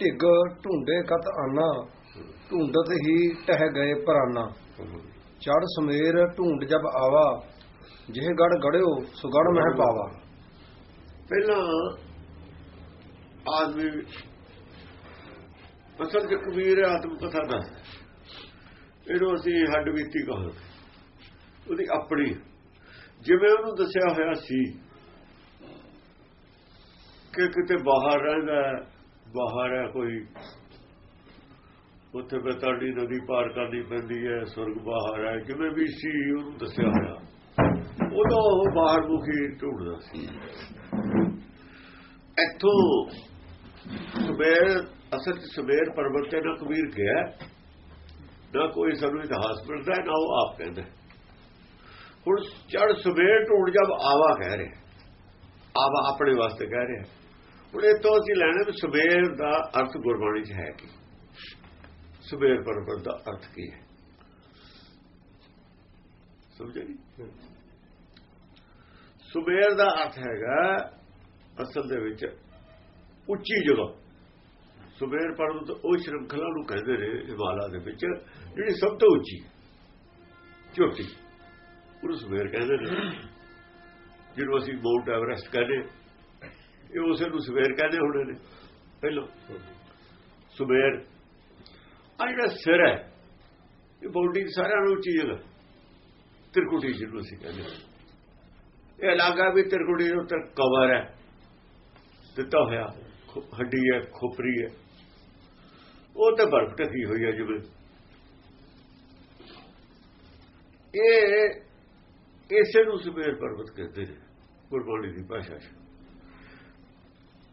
TIG ਢੂੰਡੇ ਕਤ ਆਨਾ। ਢੂੰਡਤ ਹੀ ਟਹਿ ਗਏ ਪਰਾਨਾ। ਚੜ ਸਮੇਰ ਢੂੰਡ ਜਬ ਆਵਾ। ਜਿਹੇ ਗੜ ਗੜਿਓ, ਸੁਗੜ ਮਹਿ ਪਾਵਾ। ਪਹਿਲਾਂ ਆਦਮੀ ਅਸਲ ਚ ਕਬੀਰ ਆਤਮ ਕਥਾ ਦਾ। ਇਹਨੂੰ ਅਸੀਂ ਹੱਡ ਬੀਤੀ ਕਹਾਂਗੇ। ਉਹਦੀ ਆਪਣੀ। ਜਿਵੇਂ ਉਹਨੂੰ ਦੱਸਿਆ ਹੋਇਆ ਸੀ ਕਿ ਕਿਤੇ ਬਾਹਰ ਰਹਿੰਦਾ ਬਾਹਰ ਹੈ ਕੋਈ। ਉੱਥੇ ਬਤਾੜੀ ਨਦੀ ਪਾਰ ਕਰਨੀ ਪੈਂਦੀ ਹੈ ਸੁਰਗ ਬਾਹਰ ਹੈ। ਜਿਵੇਂ ਵੀ ਸੀ, ਉਹਨੂੰ ਦੱਸਿਆ ਹੋਇਆ। ਉਦੋਂ ਉਹ ਬਾਹਰ ਮੁਖੀ ਢੂੰਡਦਾ ਸੀ। ਇੱਥੋਂ ਸਵੇਰ ਅਸਲ ਚ ਸਵੇਰ ਪਰਬਤ ਤੇ ਨਾ ਕਬੀਰ ਗਿਆ ਨਾ ਕੋਈ ਸਾਨੂੰ ਇਤਿਹਾਸ ਮਿਲਦਾ, ਨਾ ਉਹ ਆਪ ਕਹਿੰਦਾ ਹੁਣ ਚੜ ਸਵੇਰ ਢੂੰਡ ਜਬ ਆਵਾ ਕਹਿ ਰਿਹਾ ਆਵਾ ਆਪਣੇ ਵਾਸਤੇ ਕਹਿ ਰਿਹਾ ਹੁਣ ਇਹ ਤੋਂ ਅਸੀਂ ਲੈਣਾ ਵੀ ਸਵੇਰ ਦਾ ਅਰਥ ਗੁਰਬਾਣੀ 'ਚ ਹੈ ਕੀ? ਸਵੇਰ ਪਰਬਤ ਦਾ ਅਰਥ ਕੀ ਹੈ? ਸਮਝੇ ਸਵੇਰ ਦਾ ਅਰਥ ਹੈਗਾ ਅਸਲ ਦੇ ਵਿੱਚ ਉੱਚੀ ਜਗ੍ਹਾ। ਸਵੇਰ ਪਰਬਤ ਉਹ ਸ਼੍ਰੰਖਲਾ ਨੂੰ ਕਹਿੰਦੇ ਨੇ ਹਿਮਾਲਾ ਦੇ ਵਿੱਚ ਜਿਹੜੀ ਸਭ ਤੋਂ ਉੱਚੀ ਚੋਟੀ ਉਹਨੂੰ ਸਵੇਰ ਕਹਿੰਦੇ ਨੇ। ਜਿਹਨੂੰ ਅਸੀਂ ਮਾਊਂਟ ਐਵਰੈਸਟ ਕਹਿੰਦੇ। ਇਹ ਉਸੇ ਨੂੰ ਸਵੇਰ ਕਹਿੰਦੇ ਹੁੰਦੇ ਨੇ। ਪਹਿਲਾਂ ਸਵੇਰ। ਆ ਜਿਹੜਾ ਸਿਰ ਹੈ, ਇਹ ਬੋਡੀ ਸਾਰਿਆਂ ਨੂੰ ਚੀਜ਼ ਜਗ੍ਹਾ ਤਿਰਕੁਟੀ ਜਿਹਨੂੰ ਅਸੀਂ ਕਹਿੰਦੇ ਇਹ ਇਲਾਕਾ ਵੀ ਤਿਰਕੁਟੀ ਦੇ ਉੱਤੇ ਕਵਰ ਹੈ। ਦਿੱਤਾ ਹੋਇਆ। ਹੱਡੀ ਹੈ, ਖੋਪਰੀ ਹੈ। ਉਹ ਤੇ ਬਰਫ਼ ਢਕੀ ਹੋਈ ਹੈ ਜਿਵੇਂ। ਇਹ ਇਸੇ ਨੂੰ ਸਵੇਰ ਪਰਬਤ ਕਹਿੰਦੇ ਨੇ। ਗੁਰਬਾਣੀ ਦੀ ਭਾਸ਼ਾ 'ਚ।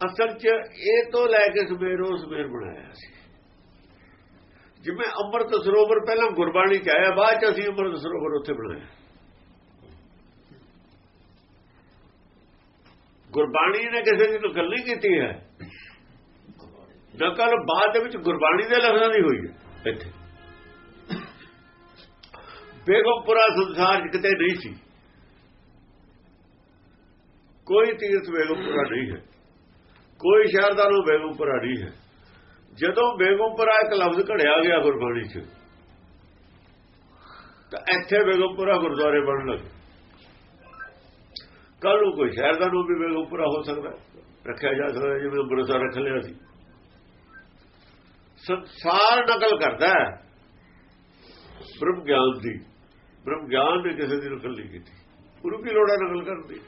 ਅਸਲ 'ਚ ਇਹ ਤੋਂ ਲੈ ਕੇ ਸਵੇਰੋ ਸਵੇਰ ਬਣਾਇਆ ਸੀ। ਜਿਵੇਂ ਅੰਮ੍ਰਿਤ ਸਰੋਵਰ ਪਹਿਲਾਂ ਗੁਰਬਾਣੀ 'ਚ ਆਇਆ, ਬਾਅਦ 'ਚ ਅਸੀਂ ਅੰਮ੍ਰਿਤ ਸਰੋਵਰ ਉੱਥੇ ਬਣਾਇਆ। ਗੁਰਬਾਣੀ ਨੇ ਕਿਸੇ ਦੀ ਗੱਲ ਨਹੀਂ ਕੀਤੀ ਹੈ। ਨਕਲ ਬਾਅਦ ਦੇ ਵਿੱਚ ਗੁਰਬਾਣੀ ਦੇ ਲਫ਼ਜ਼ਾਂ ਦੀ ਹੋਈ ਹੈ, ਇੱਥੇ। ਬੇਗਮਪੁਰਾ ਸੰਸਾਰ 'ਚ ਕਿਤੇ ਨਹੀਂ ਸੀ। ਕੋਈ ਤੀਰਥ ਬੇਗਮਪੁਰਾ ਨਹੀਂ ਹੈ। ਕੋਈ ਸ਼ਹਿਰ ਦਾ ਨਾਮ ਬੇਗਮਪੁਰਾ ਨਹੀਂ ਹੈ। ਜਦੋਂ ਬੇਗਮਪੁਰਾ ਇੱਕ ਲਫ਼ਜ਼ ਘੜਿਆ ਗਿਆ ਗੁਰਬਾਣੀ 'ਚ, ਤਾਂ ਇੱਥੇ ਬੇਗਮਪੁਰਾ ਗੁਰਦੁਆਰੇ ਬਣਨ ਲੱਗੇ ਕੱਲ ਨੂੰ ਕੋਈ ਸ਼ਹਿਰ ਦਾ ਨਾਮ ਵੀ ਬੇਗਮਪੁਰਾ ਹੋ ਸਕਦਾ ਰੱਖਿਆ ਜਾ ਸਕਦਾ ਜਿਵੇਂ ਅੰਮ੍ਰਿਤਸਰ ਰੱਖ ਲਿਆ ਸੀ। ਸੰਸਾਰ ਨਕਲ ਕਰਦਾ ਹੈ। ਬ੍ਰਹਮ ਗਿਆਨ ਦੀ, ਬ੍ਰਹਮ ਗਿਆਨ ਨੇ ਕਿਸੇ ਦੀ ਨਕਲ ਨਹੀਂ ਕੀਤੀ। ਉਹਨੂੰ ਕੀ ਲੋੜ ਹੈ ਨਕਲ ਕਰਨ ਦੀ?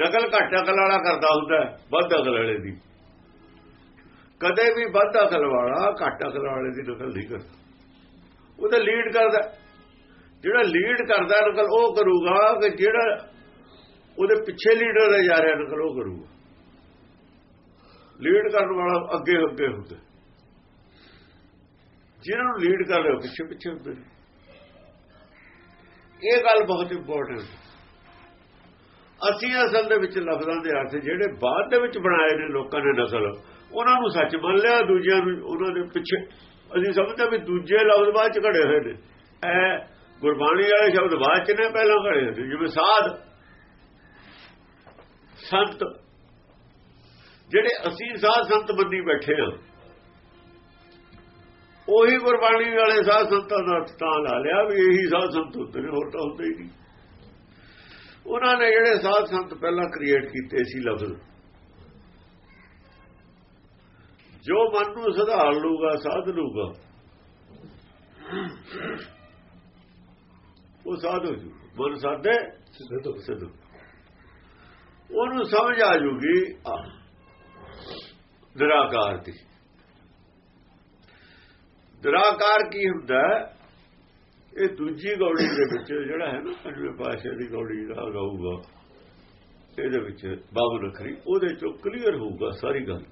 ਨਕਲ ਘੱਟ ਅਕਲ ਵਾਲਾ ਕਰਦਾ ਹੁੰਦਾ, ਵੱਧ ਅਕਲ ਵਾਲੇ ਦੀ। ਕਦੇ ਵੀ ਵੱਧ ਅਕਲ ਵਾਲਾ ਘੱਟ ਅਕਲ ਵਾਲੇ ਦੀ ਨਕਲ ਨਹੀਂ ਕਰਦਾ। ਉਹ ਤਾਂ ਲੀਡ ਕਰਦਾ। ਜਿਹੜਾ ਲੀਡ ਕਰਦਾ ਨਕਲ ਉਹ ਕਰੂਗਾ ਕਿ ਜਿਹੜਾ ਉਹਦੇ ਪਿੱਛੇ ਲੀਡਰ ਹੈ ਜਾ ਰਿਹਾ ਨਕਲ ਉਹ ਕਰੂਗਾ। ਲੀਡ ਕਰਨ ਵਾਲਾ ਅੱਗੇ ਅੱਗੇ ਹੁੰਦਾ। ਜਿਹਨਾਂ ਨੂੰ ਲੀਡ ਕਰ ਰਿਹਾ ਪਿੱਛੇ ਪਿੱਛੇ ਹੁੰਦੇ ਨੇ। ਇਹ ਗੱਲ ਬਹੁਤ ਇੰਪੋਰਟੈਂਟ ਅਸੀਂ ਅਸਲ ਦੇ ਵਿੱਚ ਲਫ਼ਜ਼ਾਂ ਦੇ ਅਰਥ ਜਿਹੜੇ ਬਾਅਦ ਦੇ ਵਿੱਚ ਬਣਾਏ ਨੇ ਲੋਕਾਂ ਨੇ ਨਸਲ, ਉਹਨਾਂ ਨੂੰ ਸੱਚ ਮੰਨ ਲਿਆ, ਦੂਜਿਆਂ ਨੂੰ ਉਹਨਾਂ ਦੇ ਪਿੱਛੇ। ਅਸੀਂ ਸਮਝਦੇ ਵੀ ਦੂਜੇ ਲਫ਼ਜ਼ ਬਾਅਦ ਚ ਘੜੇ ਹੋਏ ਨੇ। ਇਹ ਗੁਰਬਾਣੀ ਵਾਲੇ ਸ਼ਬਦ ਬਾਅਦ ਚ ਨੇ, ਪਹਿਲਾਂ ਘੜੇ ਹੋਏ ਜਿਵੇਂ ਸਾਧ, ਸੰਤ। ਜਿਹੜੇ ਅਸੀਂ ਸਾਧ ਸੰਤ ਬੰਦੀ ਬੈਠੇ ਹਾਂ, ਉਹੀ ਗੁਰਬਾਣੀ ਵਾਲੇ ਸਾਧ ਸੰਤਾਂ ਦਾ ਅਰਥ ਤਾਂ ਲਾ ਲਿਆ ਵੀ ਇਹੀ ਸਾਧ ਸੰਤ ਹੁੰਦੇ ਨੇ, ਹੋਰ ਤਾਂ ਹੁੰਦੇ ਹੀ ਨਹੀਂ। ਉਹਨਾਂ ਨੇ ਜਿਹੜੇ ਸਾਧ ਸੰਤ ਪਹਿਲਾਂ ਕ੍ਰੀਏਟ ਕੀਤੇ ਸੀ ਲਫ਼ਜ਼। ਜੋ ਮਨ ਨੂੰ ਸੁਧਾਰ ਲੂਗਾ ਸਾਧ ਲੂਗਾ ਉਹ ਸਾਧ ਹੋ ਜੂ। ਮਨ ਸਾਧੇ, ਸਿੱਧ ਉਹਨੂੰ ਸਮਝ ਆ ਜੂਗੀ ਦਰਾਕਾਰ ਦੀ। ਦਰਾਕਾਰ ਕੀ ਹੁੰਦਾ ਇਹ ਦੂਜੀ ਗੌੜੀ ਦੇ ਵਿੱਚ ਜਿਹੜਾ ਹੈ ਨਾ ਪੰਜਵੇਂ ਪਾਸ਼ੇ ਦੀ ਗੌੜੀ ਦਾ ਗਾਊਗਾ ਇਹਦੇ ਵਿੱਚ ਬਾਬੂ ਨਖਰੀ, ਉਹਦੇ ਚੋਂ ਕਲੀਅਰ ਹੋਊਗਾ ਸਾਰੀ ਗੱਲ।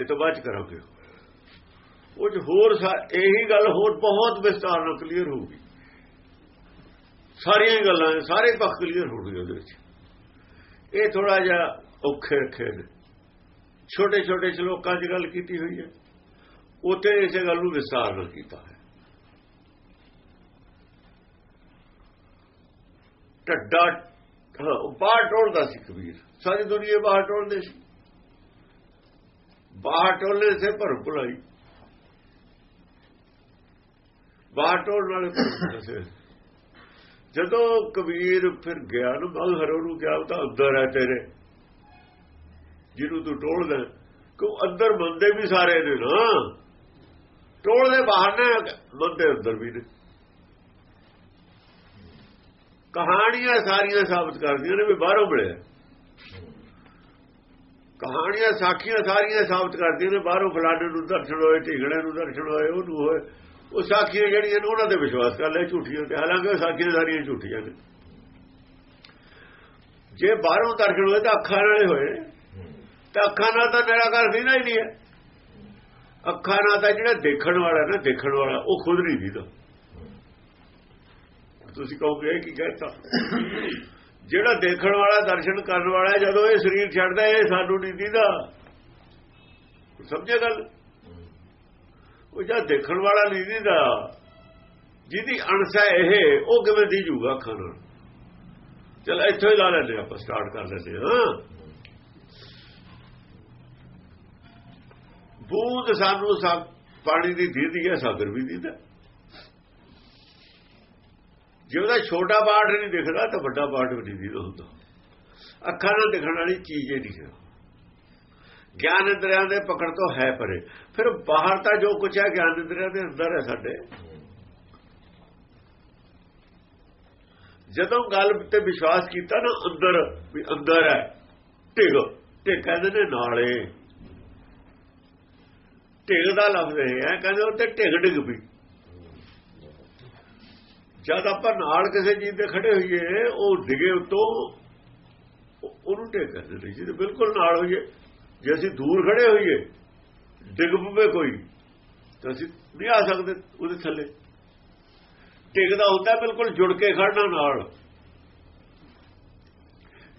ਇਹ ਤੋਂ ਬਾਅਦ ਚ ਕਰਾਂਗੇ। ਉਹ ਚ ਹੋਰ ਇਹੀ ਗੱਲ ਹੋਰ ਬਹੁਤ ਵਿਸਤਾਰ ਨਾਲ ਕਲੀਅਰ ਹੋਊਗੀ। ਸਾਰੀਆਂ ਗੱਲਾਂ, ਸਾਰੇ ਪੱਖ ਕਲੀਅਰ ਹੋਣਗੇ ਉਹਦੇ ਵਿੱਚ। ਇਹ ਥੋੜਾ ਜਿਹਾ ਔਖੇ ਰੱਖੇ ਨੇ। ਛੋਟੇ ਛੋਟੇ ਸ਼ਲੋਕਾਂ 'ਚ ਗੱਲ ਕੀਤੀ ਹੋਈ ਹੈ। ਉੱਥੇ ਇਸੇ ਗੱਲ ਨੂੰ ਵਿਸਤਾਰ ਨਾਲ ਕੀਤਾ ਹੈ। ਢੱਡਾ ਬਾਹਰ ਟੋਲਦਾ ਸੀ ਕਬੀਰ। ਸਾਰੀ ਦੁਨੀਆ ਬਾਹਰ ਟੋਲਦੇ ਸੀ। ਬਾਹਰ ਟੋਲਨੇ ਸੇ ਭਰਮ ਭੁਲਾਈ ਬਾਹਰ ਟੋਲਣ ਵਾਲੇ ਸੇ ਜਦੋਂ ਕਬੀਰ ਫਿਰ ਗਿਆ ਨੂੰ ਮਲ ਹਰੋ ਨੂੰ ਗਿਆ ਉਹ ਤਾਂ ਅੰਦਰ ਹੈ ਤੇਰੇ। ਜਿਹਨੂੰ ਤੂੰ ਟੋਲਦਾ ਕਿ ਅੰਦਰ ਬੰਦੇ ਵੀ ਸਾਰੇ ਨੇ ਨਾ। ਟੋਲਦੇ ਬਾਹਰ ਨੇ ਬੰਦੇ ਅੰਦਰ ਵੀ ਨੇ। ਕਹਾਣੀਆਂ ਸਾਰੀਆਂ ਸਾਬਤ ਕਰਦੀਆਂ ਨੇ ਵੀ ਬਾਹਰੋਂ ਮਿਲਿਆ। ਕਹਾਣੀਆਂ ਸਾਖੀਆਂ ਸਾਰੀਆਂ ਸਾਬਤ ਕਰਦੀਆਂ ਨੇ ਬਾਹਰੋਂ ਫਲਾਣੇ ਨੂੰ ਦਰਸ਼ਨ ਹੋਏ ਢਿਗੜੇ ਨੂੰ ਦਰਸ਼ਨ ਹੋਏ ਉਹਨੂੰ ਹੋਏ। ਉਹ ਸਾਖੀਆਂ ਜਿਹੜੀਆਂ ਨੇ ਉਹਨਾਂ ਤੇ ਵਿਸ਼ਵਾਸ ਕਰ ਲੈ ਝੂਠੀਆਂ ਤੇ। ਹਾਲਾਂਕਿ ਉਹ ਸਾਖੀਆਂ ਸਾਰੀਆਂ ਝੂਠੀਆਂ ਨੇ। ਜੇ ਬਾਹਰੋਂ ਦਰਸ਼ਨ ਹੋਏ ਤਾਂ ਅੱਖਾਂ ਨਾਲੇ ਹੋਏ। ਤਾਂ ਅੱਖਾਂ ਨਾਲ ਤਾਂ ਨਿਰਾਕਾਰ ਸੀ ਨਾ ਹੀ ਨਹੀਂ ਹੈ। ਅੱਖਾਂ ਨਾਲ ਤਾਂ ਜਿਹੜਾ ਦੇਖਣ ਵਾਲਾ ਨਾ, ਦੇਖਣ ਵਾਲਾ, ਉਹ ਖੁਦ ਨਹੀਂ ਦੀਦਾ ਤੁਸੀਂ ਕਹੋਗੇ, ਕੀ ਕਹਿਤਾ? ਜਿਹੜਾ ਦੇਖਣ ਵਾਲਾ, ਦਰਸ਼ਨ ਕਰਨ ਵਾਲਾ, ਜਦੋਂ ਇਹ ਸਰੀਰ ਛੱਡਦਾ, ਇਹ ਸਾਨੂੰ ਨਹੀਂ ਦੀਦਾ ਸਮਝੇ ਗੱਲ? ਉਹ ਜਿਹੜਾ ਦੇਖਣ ਵਾਲਾ ਨਹੀਂ ਦੀਦਾ ਜਿਹਦੀ ਅਣਸਾ ਇਹ, ਉਹ ਕਿਵੇਂ ਦੀਜੂਗਾ ਅੱਖਾਂ ਨਾਲ? ਚਲ ਇੱਥੋਂ ਹੀ ਲਾ ਲੈਂਦੇ ਆਪਾਂ ਸਟਾਰਟ ਕਰ ਲੈਂਦੇ ਹਾਂ। ਬੂੰਦ ਸਾਨੂੰ ਸਭ ਪਾਣੀ ਦੀ ਦੀਦੀ ਹੈ ਸਾਗਰ ਵੀ ਦੀਦਾ ਜੇ ਉਹਦਾ ਛੋਟਾ ਪਾਰਟ ਨਹੀਂ ਦਿਖਦਾ ਤਾਂ ਵੱਡਾ ਪਾਰਟ ਵੀ ਨਹੀਂ ਦਿਖਦਾ ਹੁੰਦਾ। ਅੱਖਾਂ ਨਾਲ ਦਿਖਣ ਵਾਲੀ ਚੀਜ਼ ਹੀ ਨਹੀਂ ਹੈ। ਗਿਆਨ ਇੰਦਰੀਆਂ ਦੇ ਪਕੜ ਤੋਂ ਹੈ ਪਰੇ। ਫਿਰ ਬਾਹਰ ਤਾਂ ਜੋ ਕੁਝ ਹੈ, ਗਿਆਨ ਇੰਦਰੀਆਂ ਦੇ ਅੰਦਰ ਹੈ ਸਾਡੇ। ਜਦੋਂ ਗੱਲ ਤੇ ਵਿਸ਼ਵਾਸ ਕੀਤਾ ਨਾ ਅੰਦਰ, ਵੀ ਅੰਦਰ ਹੈ, ਢਿਗ ਢਿਗ ਕਹਿੰਦੇ ਨੇ ਨਾਲੇ। ਢਿਗ ਦਾ ਲਫ਼ਜ਼ ਹੈ, ਕਹਿੰਦੇ ਉੱਤੇ ਢਿੱਗ ਡਿੱਗ ਪਈ। ਜਦ ਆਪਾਂ ਨਾਲ ਕਿਸੇ ਚੀਜ਼ ਦੇ ਖੜੇ ਹੋਈਏ, ਉਹ ਡਿਗੇ ਉਤੋਂ ਉਹਨੂੰ ਢਿੱਗ ਕਰਦੇ ਨੇ, ਜਿਹਦੇ ਬਿਲਕੁਲ ਨਾਲ ਹੋਈਏ। ਜੇ ਅਸੀਂ ਦੂਰ ਖੜੇ ਹੋਈਏ, ਡਿੱਗ ਪਵੇ ਕੋਈ, ਤਾਂ ਅਸੀਂ ਨਹੀਂ ਆ ਸਕਦੇ ਉਹਦੇ ਥੱਲੇ। ਟਿਕਦਾ ਹੁੰਦਾ ਬਿਲਕੁਲ ਜੁੜ ਕੇ ਖੜਨਾ ਨਾਲ।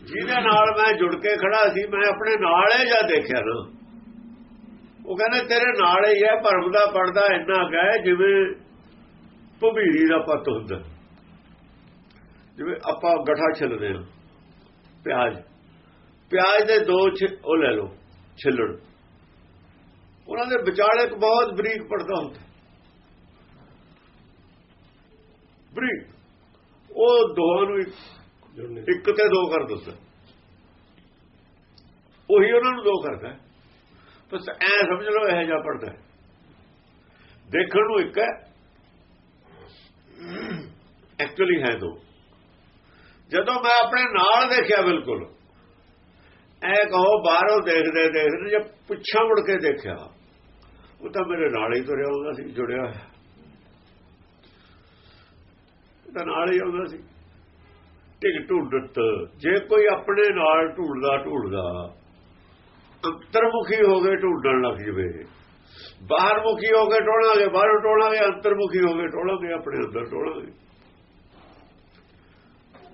ਜਿਹਦੇ ਨਾਲ ਮੈਂ ਜੁੜ ਕੇ ਖੜਾ ਸੀ, ਮੈਂ ਆਪਣੇ ਨਾਲ ਹੀ ਜਾ ਦੇਖਿਆ ਨਾ? ਉਹ ਕਹਿੰਦੇ ਤੇਰੇ ਨਾਲ ਹੀ ਹੈ ਭਰਮ ਦਾ ਪੜਦਾ ਇੰਨਾ ਕਹੇ ਜਿਵੇਂ ਭਵੀਰੀ ਦਾ ਪੱਤ ਹੁੰਦਾ। ਜਿਵੇਂ ਆਪਾਂ ਗਠਾ ਛਿੱਲਦੇ ਹਾਂ ਪਿਆਜ਼। ਪਿਆਜ਼ ਦੇ ਦੋ ਉਹ ਲੈ ਲਓ ਛਿੱਲੜ ਉਹਨਾਂ ਦੇ ਵਿਚਾਲੇ ਇੱਕ ਬਹੁਤ ਬਰੀਕ ਪੜਦਾ ਹੁੰਦਾ। ਬਰੀਕ। ਉਹ ਦੋਹਾਂ ਨੂੰ ਇੱਕ ਤੇ ਦੋ ਕਰ ਦਿੰਦਾ। ਉਹੀ ਉਹਨਾਂ ਨੂੰ ਦੋ ਕਰਦਾ। ਬਸ ਐ ਸਮਝ ਲਓ ਇਹ ਜਿਹਾ ਪੜਦਾ ਦੇਖਣ ਨੂੰ ਇੱਕ ਹੈ। ਐਕਚੁਅਲੀ ਹੈ ਦੋ। ਜਦੋਂ ਮੈਂ ਆਪਣੇ ਨਾਲ ਦੇਖਿਆ ਬਿਲਕੁਲ, ਐ ਕਹੋ ਬਾਹਰੋਂ ਦੇਖਦੇ ਦੇਖਦੇ ਜੇ ਪਿੱਛਾ ਮੁੜ ਕੇ ਦੇਖਿਆ, ਉਹ ਤਾਂ ਮੇਰੇ ਨਾਲ ਹੀ ਤੁਰਿਆ ਹੁੰਦਾ ਸੀ, ਜੁੜਿਆ ਤਾਂ ਨਾਲ ਹੀ ਆਉਂਦਾ ਸੀ। ਟਿਕ ਢੁੱਡਤ ਜੇ ਕੋਈ ਆਪਣੇ ਨਾਲ ਢੂਲਦਾ ਢੂਲਦਾ ਅੰਤਰਮੁਖੀ ਹੋ ਗਏ ਢੂਡਣ ਲੱਗ ਜਵੇ। ਬਾਹਰਮੁਖੀ ਹੋ ਕੇ ਟੋਲਾਂਗੇ, ਬਾਹਰੋਂ ਟੋਲਾਂਗੇ, ਅੰਤਰਮੁਖੀ ਹੋ ਕੇ ਟੋਲਾਂਗੇ, ਆਪਣੇ ਅੰਦਰ ਟੋਲਾਂਗੇ।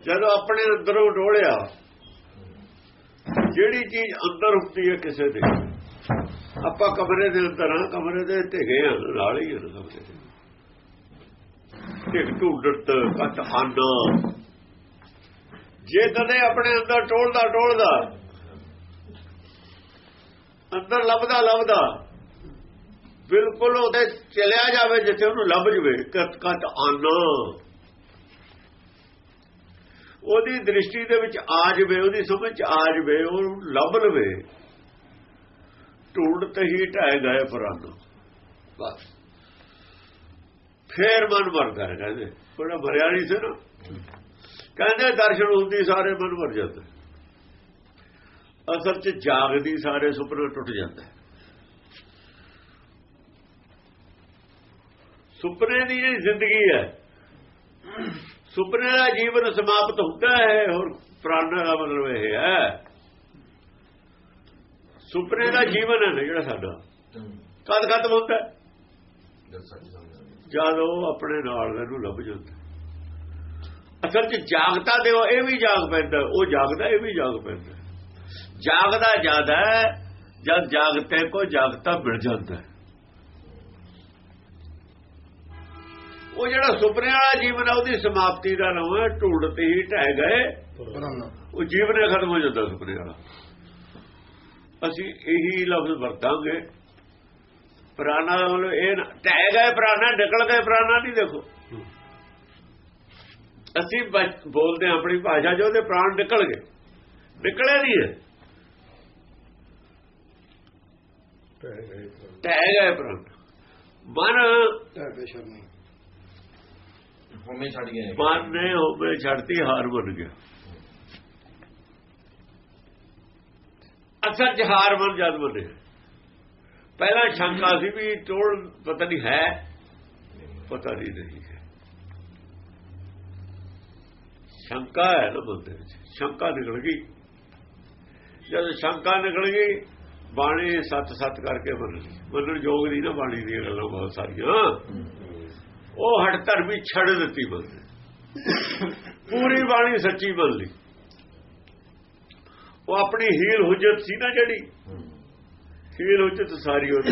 ਜਦੋਂ ਆਪਣੇ ਅੰਦਰੋਂ ਟੋਲਿਆ, ਜਿਹੜੀ ਚੀਜ਼ ਅੰਦਰ ਹੁੰਦੀ ਹੈ ਕਿਸੇ ਦੇ। ਆਪਾਂ ਕਮਰੇ ਦੇ ਅੰਦਰ ਆ ਕਮਰੇ ਦੇ ਢਿਗੇ ਆ ਨਾਲ ਹੀ ਹਨ ਕਮਰੇ ਦੇ। ਢਿਗ ਢੂਡਤ ਕੱਟ ਹੰਡ ਜੇ ਕਦੇ ਆਪਣੇ ਅੰਦਰ ਟੋਲਦਾ ਟੋਲਦਾ ਅੰਦਰ ਲੱਭਦਾ ਲੱਭਦਾ। ਬਿਲਕੁਲ ਉਹਦੇ ਚਲਿਆ ਜਾਵੇ ਜਿੱਥੇ ਉਹਨੂੰ ਲੱਭ ਜਵੇ ਕਤ ਕਤ ਆਨਾ। ਉਹਦੀ ਦ੍ਰਿਸ਼ਟੀ ਦੇ ਵਿੱਚ ਆ ਜਵੇ, ਉਹਦੀ ਸਮਝ ਚ ਆ ਜਵੇ, ਉਹ ਲੱਭ ਲਵੇ। ਢੂੰਡ ਹੀ ਢਾਏ ਗਏ ਪ੍ਰਾਨ ਬਸ। ਫੇਰ ਮਨ ਮਰਦਾ ਕਹਿੰਦੇ। ਬੜਾ ਮਰਿਆ ਨਹੀਂ ਸੀ ਨਾ। ਕਹਿੰਦੇ ਦਰਸ਼ਨ ਹੁੰਦੀ ਸਾਰੇ ਮਨ ਮਰ ਜਾਂਦਾ। ਅਸਲ ਚ ਜਾਗਦੀ ਸਾਰੇ ਸੁਪਨੇ ਟੁੱਟ ਜਾਂਦਾ। ਸੁਪਨੇ ਦੀ ਜਿਹੜੀ ਜ਼ਿੰਦਗੀ ਹੈ। ਸੁਪਨੇ ਦਾ ਜੀਵਨ ਸਮਾਪਤ ਹੁੰਦਾ ਹੈ, ਹੋਰ ਪ੍ਰਾਣ ਦਾ ਮਤਲਬ ਇਹ ਹੈ। ਸੁਪਨੇ ਦਾ ਜੀਵਨ ਹੈ ਜਿਹੜਾ ਸਾਡਾ। ਕਦ ਖਤਮ ਹੁੰਦਾ ਜਦ ਉਹ ਆਪਣੇ ਨਾਲ ਇਹਨੂੰ ਲੱਭ ਜਾਂਦਾ ਅਸਲ ਚ ਜਾਗਤਾ ਦੇ ਇਹ ਵੀ ਜਾਗ ਪੈਂਦਾ, ਉਹ ਜਾਗਦਾ, ਇਹ ਵੀ ਜਾਗ ਪੈਂਦਾ ਜਾਗਦਾ ਜ਼ਿਆਦਾ ਜਦ ਜਾਗਤੇ ਕੋ ਜਾਗਤਾ ਮਿਲ ਜਾਂਦਾ ਉਹ ਜਿਹੜਾ ਸੁਪਨੇ ਵਾਲਾ ਜੀਵਨ ਆ, ਉਹਦੀ ਸਮਾਪਤੀ ਦਾ ਨਾਮ ਹੈ ਢੂੰਡਤੇ ਹੀ ਢਹਿ ਗਏ। ਉਹ ਜੀਵਨ ਖਤਮ ਹੋ ਜਾਂਦਾ ਸੁਪਨੇ ਵਾਲਾ। ਅਸੀਂ ਇਹੀ ਲਫ਼ਜ਼ ਵਰਤਾਂਗੇ। ਪ੍ਰਾਣਾ ਮਤਲਬ ਇਹ ਨਾ ਟਹਿ ਗਏ ਪ੍ਰਾਣਾ, ਨਿਕਲ ਗਏ ਪ੍ਰਾਣਾ ਨਹੀਂ ਦੇਖੋ। ਅਸੀਂ ਬੋਲਦੇ ਹਾਂ ਆਪਣੀ ਭਾਸ਼ਾ ਜੋ ਉਹਦੇ ਪ੍ਰਾਣ ਨਿਕਲ ਗਏ। ਨਿਕਲੇ ਨਹੀਂ ਹੈ। ਟਹਿ ਗਏ ਪ੍ਰਾਣ ਮਨ ਟਹਿ ਸ਼ਰਮੀ ਹਮੇ ਛੱਡ ਗਏ ਮਨ ਨੇ ਹੋਵੇ ਛੱਡਤੀ ਹਾਰ ਬਣ ਗਿਆ। ਅਸਲ ਚ ਹਾਰ ਬਣ ਜਦ ਬਣੇ ਪਹਿਲਾਂ ਸ਼ੰਕਾ ਸੀ ਵੀ ਟੋਲ ਪਤਾ ਨਹੀਂ ਹੈ ਪਤਾ ਨਹੀਂ ਨਹੀਂ ਹੈ। ਸ਼ੰਕਾ ਹੈ ਨਾ ਮਨ ਦੇ ਵਿੱਚ। ਸ਼ੰਕਾ ਨਿਕਲ ਗਈ। ਜਦ ਸ਼ੰਕਾ ਨਿਕਲ ਗਈ ਬਾਣੀ ਸੱਤ ਸੱਤ ਕਰਕੇ ਮੰਨ ਲਈ ਮੰਨਣ ਯੋਗ ਨਹੀਂ ਨਾ ਬਾਣੀ ਦੀਆਂ ਗੱਲਾਂ ਬਹੁਤ ਸਾਰੀਆਂ। ਉਹ ਹਟ ਧਰਮੀ ਛੱਡ ਦਿੱਤੀ ਬੰਦੇ ਪੂਰੀ ਬਾਣੀ ਸੱਚੀ ਬਣ ਲਈ ਉਹ ਆਪਣੀ ਹੀਲ ਹੁਜਤ ਸੀ ਨਾ ਜਿਹੜੀ। ਹੀਲ ਹੁਜਤ ਸਾਰੀ ਉਹਦੀ।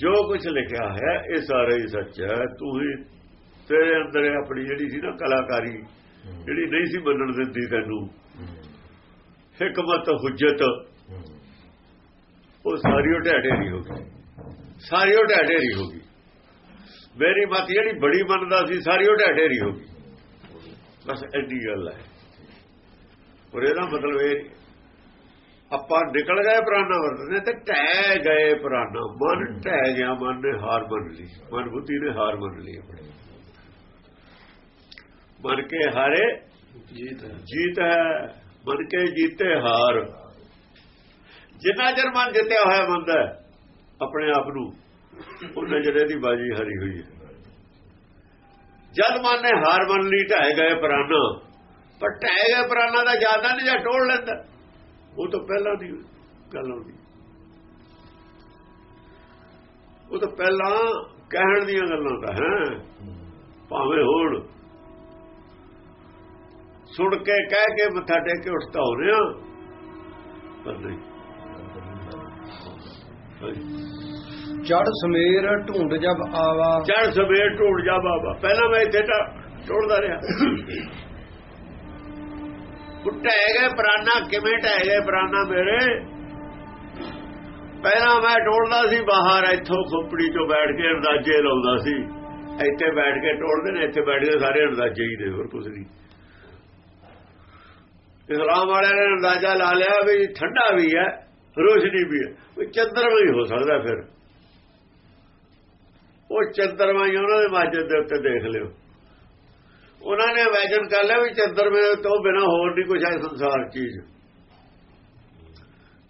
ਜੋ ਕੁਝ ਲਿਖਿਆ ਹੈ ਇਹ ਸਾਰਾ ਹੀ ਸੱਚ ਹੈ। ਤੂੰ ਹੀ ਤੇਰੇ ਅੰਦਰ ਆਪਣੀ ਜਿਹੜੀ ਸੀ ਨਾ ਕਲਾਕਾਰੀ ਜਿਹੜੀ ਨਹੀਂ ਸੀ ਮੰਨਣ ਦਿੰਦੀ ਤੈਨੂੰ। ਹਕਮਤ ਹੁਜਤ। ਉਹ ਸਾਰੀ ਉਹ ਢੇਰੀ ਹੋ ਗਈ। ਸਾਰੀ ਉਹ ਢੇਰੀ ਹੋ ਗਈ। ਮੇਰੀ ਮਤ ਜਿਹੜੀ ਬੜੀ ਮੰਨਦਾ ਸੀ ਸਾਰੀ ਉਹ ਢੇਰੀ ਹੋ ਗਈ। ਬਸ ਐਡੀ ਗੱਲ ਹੈ। ਔਰ ਇਹਦਾ ਮਤਲਬ ਇਹ ਆਪਾਂ ਨਿਕਲ ਗਏ ਪ੍ਰਾਣਾ ਵਰਤਦੇ ਤੇ ਟਹਿ ਗਏ ਪ੍ਰਾਣਾ। ਮਨ ਟਹਿ ਗਿਆ ਮਨ ਨੇ ਹਾਰ ਮੰਨ ਲਈ। ਮਨ ਬੁੱਧੀ ਨੇ ਹਾਰ ਮੰਨ ਲਈ ਆਪਣੀ। ਮਨ ਕੇ ਹਾਰੇ ਜੀਤ ਜੀਤ ਹੈ। ਮਨ ਕੇ ਜੀਤੇ ਹਾਰ। ਜਿੰਨਾ ਚਿਰ ਮਨ ਜਿੱਤਿਆ ਹੋਇਆ ਬੰਦਾ ਆਪਣੇ ਆਪ ਨੂੰ ਉਹ ਨਜ਼ਰੇ ਦੀ ਬਾਜੀ ਹਰੀ ਹੋਈ ਹੈ। ਜਦ ਮਨ ਨੇ ਹਾਰ ਮੰਨ ਲਈ, ਢਹਿ ਗਏ ਪ੍ਰਾਣਾ, ਪਰ ਢਹਿ ਗਏ ਪ੍ਰਾਣਾ ਦਾ ਜ਼ਿਆਦਾ ਨਹੀਂ ਜਾਂ ਟੋੜ ਲੈਂਦਾ, ਉਹ ਤਾਂ ਪਹਿਲਾਂ ਦੀ ਗੱਲ ਹੁੰਦੀ ਉਹ ਤਾਂ ਪਹਿਲਾਂ ਕਹਿਣ ਦੀਆਂ ਗੱਲਾਂ ਤਾਂ ਹੈ, ਭਾਵੇਂ ਹੋਣ। ਸੁਣ ਕੇ, ਕਹਿ ਕੇ ਮੱਥਾ ਟੇਕ ਕੇ ਉੱਠਦਾ ਹੋ ਰਿਹਾ ਪਰ ਨਹੀਂ। ਚੜ ਸਮੇਰ ਢੂੰਡ ਜਬ ਆਵਾ। ਚੜ ਸਵੇਰ ਟੁੱਟ ਜਾ ਬਾਬਾ ਪਹਿਲਾਂ ਮੈਂ ਇੱਥੇ ਤਾਂ ਟੁੱਟਦਾ ਰਿਹਾ। ਟੁੱਟੇ ਗਏ ਪ੍ਰਾਨਾ ਕਿਵੇਂ ਟਹਿ ਗਏ ਪ੍ਰਾਨਾ ਮੇਰੇ? ਪਹਿਲਾਂ ਮੈਂ ਟੋੜਦਾ ਸੀ ਬਾਹਰ ਇੱਥੋਂ ਖੋਪੜੀ ਚੋਂ ਬੈਠ ਕੇ ਅੰਦਾਜ਼ੇ ਲਾਉਂਦਾ ਸੀ। ਇੱਥੇ ਬੈਠ ਕੇ ਟੋੜਦੇ ਨੇ ਇੱਥੇ ਬੈਠ ਕੇ ਸਾਰੇ ਅੰਦਾਜ਼ੇ ਹੀ ਨੇ ਹੋਰ ਕੁਝ ਨਹੀਂ। ਇਸਲਾਮ ਵਾਲਿਆਂ ਨੇ ਅੰਦਾਜ਼ਾ ਲਾ ਲਿਆ ਵੀ ਠੰਡਾ ਵੀ ਹੈ। ਰੋਸ਼ਨੀ ਵੀ ਹੈ। ਵੀ ਚੰਦਰਮਾ ਹੀ ਹੋ ਸਕਦਾ ਫਿਰ। ਉਹ ਚੰਦਰਮਾ ਹੀ ਉਹਨਾਂ ਦੇ ਮਾਜਦ ਦੇ ਉੱਤੇ ਦੇਖ ਲਿਓ। ਉਹਨਾਂ ਨੇ ਇਮੇਜਿਨ ਕਰ ਲਿਆ ਵੀ ਚੰਦਰਮੇ ਤੋਂ ਬਿਨਾ ਹੋਰ ਨਹੀਂ ਕੁਝ ਹੈ ਸੰਸਾਰ ਚੀਜ਼।